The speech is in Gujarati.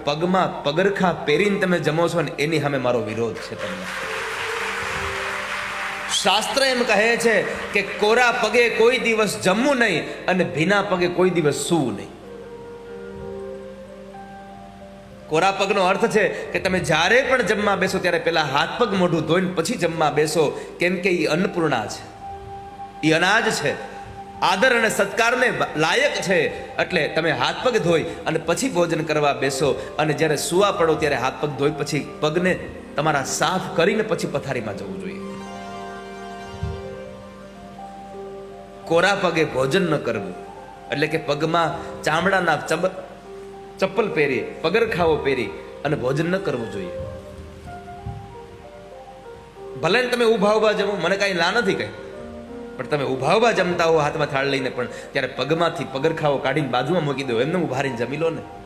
પગમાં પગરખા પહેરીને તમે જમો છો ને એની સામે મારો વિરોધ છે તમને. શાસ્ત્ર એમ કહે છે કે કોરા પગે કોઈ દિવસ જમવું નહીં અને ભીના પગે કોઈ દિવસ સૂવું નહીં. કોરા પગનો અર્થ છે કે તમે જ્યારે પણ જમવા બેસો ત્યારે પહેલાં હાથ પગ મોઢું ધોઈને પછી જમવા બેસો, કેમ કે એ અન્નપૂર્ણા છે. એ અનાજ છે. આદર અને સત્કારને લાયક છે. એટલે તમે હાથ પગ ધોઈ અને પછી ભોજન કરવા બેસો. અને જ્યારે સુવા પડો ત્યારે હાથ પગ ધોઈ પછી પગને તમારા સાફ કરીને પછી પથારીમાં જવું જોઈએ. કોરા પગે ભોજન ન કરવું. એટલે કે પગમાં ચામડાના ચપ્પલ પહેરી, પગરખાઓ પહેરી અને ભોજન ન કરવું જોઈએ. ભલે તમે ઊભા ઊભા જમો, મને કાંઈ ના નથી કઈ. પણ તમે ઊભા જમતા હો, હાથમાં થાળ લઈને પણ ત્યારે પગમાંથી પગરખાઓ કાઢીને બાજુમાં મૂકી દો. એમને ઊભા રહીને જમી લો ને.